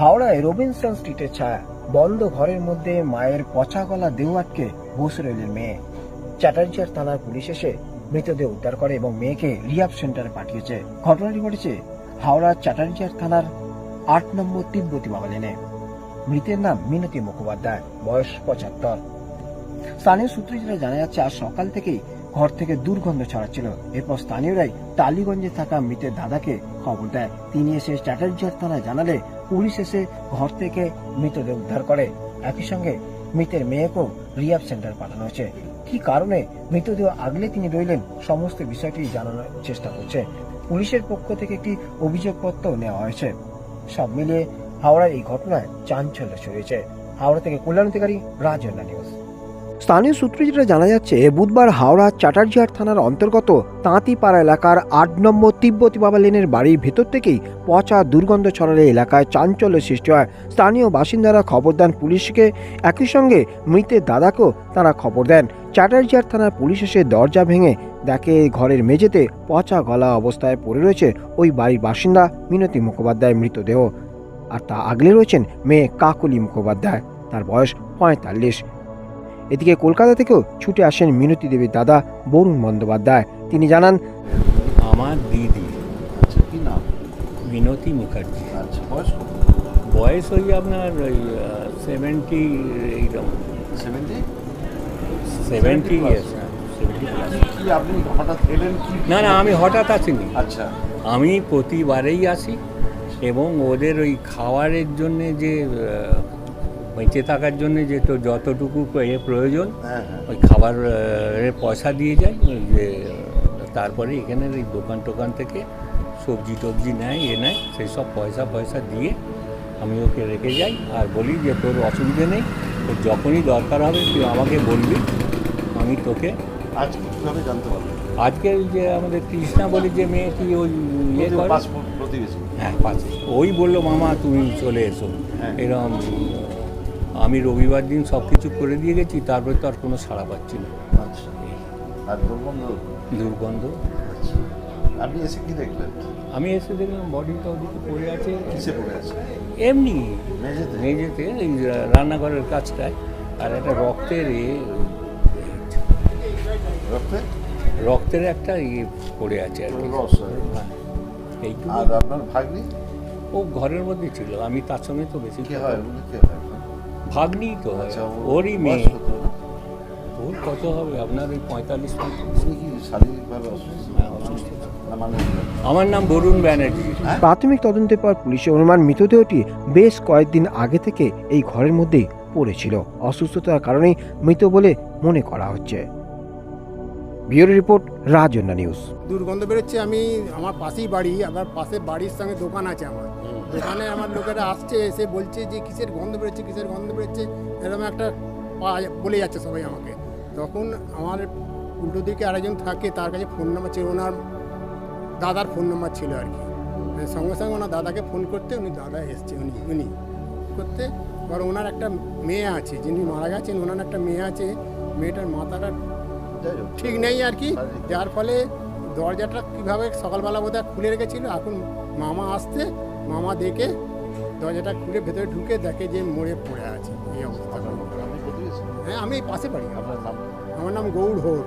হাওড়ায় রবিনসন স্ট্রিটের ছায়া, বন্ধ ঘরের মধ্যে মায়ের পচা গলা দেহ আটকে বসে রইলেন মেয়ে। চ্যাটার্জিয়ার থানার পুলিশ এসে মৃতদেহ উদ্ধার করে এবং মেয়েকে রিহাব সেন্টারে পাঠিয়েছে। ঘটনাটি ঘটেছে হাওড়া চ্যাটার্জিয়ার থানার আট নম্বর তিব্বতী বাবা লেনে মৃতের নাম মিনতি মুখোপাধ্যায়, বয়স পঁচাত্তর। স্থানীয় সূত্রে যেটা জানা যাচ্ছে, আজ সকাল থেকেই ঘর থেকে দুর্গন্ধ ছড়াচ্ছিল। এরপর স্থানীয়রাই টালিগঞ্জে থাকা মৃতের দাদাকে খবর দেয়। তিনি এসে চ্যাটার্জিয়ার থানায় জানালে পুলিশ এসে ঘর থেকে মৃতদেহ উদ্ধার করে। একই সঙ্গে মৃতের মেয়েকেও রিয়াব সেন্টার পাঠানো হয়েছে। কি কারণে মৃতদেহ আগলে তিনি রইলেন সমস্ত বিষয়টি জানানোর চেষ্টা করছে। পুলিশের পক্ষ থেকে একটি অভিযোগপত্র নেওয়া হয়েছে। সব মিলিয়ে হাওড়ার এই ঘটনায় চাঞ্চল্য ছড়িয়েছে। হাওড়া থেকে কল্যাণ অধিকারী রাজন্না নিউজ। স্থানীয় সূত্রে যেটা জানা যাচ্ছে, বুধবার হাওড়া চাটার্জিহাট থানার অন্তর্গত তাঁতিপাড়া এলাকার আট নম্বর তিব্বতী বাবা লেনের বাড়ির ভেতর থেকেই পচা দুর্গন্ধ ছড়ালে এলাকায় চাঞ্চল্য সৃষ্টি হয়। স্থানীয় বাসিন্দারা খবর দেন পুলিশকে। একই সঙ্গে মৃতের দাদাকেও তারা খবর দেন। চাটার্জিহাট থানার পুলিশ এসে দরজা ভেঙে দেখে ঘরের মেঝেতে পচা গলা অবস্থায় পড়ে রয়েছে ওই বাড়ির বাসিন্দা মিনতি মুখোপাধ্যায়ের মৃতদেহ। আর তা আগলে রয়েছেন মেয়ে কাকলি মুখোপাধ্যায়। তার বয়স পঁয়তাল্লিশ। এদিকে কলকাতা থেকেও ছুটে আসেন মিনতি দেবীর দাদা বরুণ বন্দ্যোপাধ্যায়। তিনি জানান আমার দিদি আচ্ছা কি নাম? মিনতি মুখার্জি। আচ্ছা বয়স বয়স ওই আপনার ওই সেভেন্টি এইরকম। Seventy seventy 70 plus? Years seventy plus কি আপনি হঠাৎ এলেন না না আমি হঠাৎ আসিনি। আচ্ছা। আমি প্রতিবারেই আসি এবং ওদের ওই খাওয়ারের জন্যে যে বেঁচে থাকার জন্যে যে তো যতটুকু এ প্রয়োজন হ্যাঁ হ্যাঁ। ওই খাবারের পয়সা দিয়ে যায় যে তারপরে এখানের এই দোকান টোকান থেকে সবজি টবজি নেয় এ নেয় সেই সব পয়সা পয়সা দিয়ে আমি ওকে রেখে যাই আর বলি যে তোর অসুবিধে নেই তোর যখনই দরকার হবে তুই আমাকে বলবি আমি তোকে আজ কীভাবে জানতে আজকে যে আমাদের কৃষ্ণা বলি যে মেয়েটি ওই ইয়ে করে। হ্যাঁ ওই বলল মামা তুমি চলে এসো। হ্যাঁ। এরকম আমি রবিবার দিন সব কিছু করে দিয়ে গেছি তারপরে তো আর কোনো সাড়া পাচ্ছি না। আচ্ছা আর দুর্গন্ধ? দুর্গন্ধ? আচ্ছা আপনি এসে কি দেখলেন? আমি এসে দেখলাম বডিটা ওদিকে পড়ে আছে। কিসে পড়ে আছে? এমনি মেঝেতে? মেঝেতে এই রান্নাঘরের কাজটায়। আর একটা রক্তের এ রক্তে? রক্তের একটা ইয়ে পড়ে আছে আর কি। হ্যাঁ। এইটুকু। আর আপনার ভাগ্নি? ও ঘরের মধ্যে ছিল আমি তার সঙ্গে তো বেশি কে হয়? কে হয়? ভাগ্নি তো হয়। আচ্ছা ওরই মেয়ে? ওর কত হবে? আপনার ওই পঁয়তাল্লিশ হ্যাঁ, অসুস্থ। মানে আমার নাম বরুণ ব্যানার্জি। প্রাথমিক তদন্তের পর পুলিশের অনুমান মৃতদেহটি বেশ কয়েকদিন আগে থেকে এই ঘরের মধ্যেই পড়েছিল। অসুস্থতার কারণেই মৃত বলে মনে করা হচ্ছে। Bureau report Rajanna news. দুর্গন্ধ বেরোচ্ছে, আমি আমার পাশেই বাড়ি আবার পাশে বাড়ির সঙ্গে দোকান আছে আমার। দোকানে আমার লোকেরা আসছে, এসে বলছে যে, কিসের গন্ধ বেরোচ্ছে, কিসের গন্ধ বেরোচ্ছে? এরকম একটা বলে যাচ্ছে সবাই আমাকে। তখন আমার উল্টো দিকে আরেকজন থাকে, তার কাছে ফোন নাম্বার ছিল, ওনার দাদার ফোন নাম্বার ছিল আর কি। মানে সঙ্গে সঙ্গে ওনার দাদাকে ফোন করতে, উনি দাদা এসছে, উনি উনি করতে। এবার ওনার একটা মেয়ে আছে, যিনি মারা গেছেন, ওনার একটা মেয়ে আছে, মেয়েটার মাথাটা ঠিক নেই আর কি। যার ফলে দরজাটা কীভাবে সকালবেলা বোধহয় খুলে রেখেছিল এখন মামা আসতে মামা দেখে দরজাটা খুলে ভেতরে ঢুকে দেখে যে মরে পড়ে আছে। এই অবস্থা। হ্যাঁ আমি পাশে পারি আমার নাম গৌড় হোর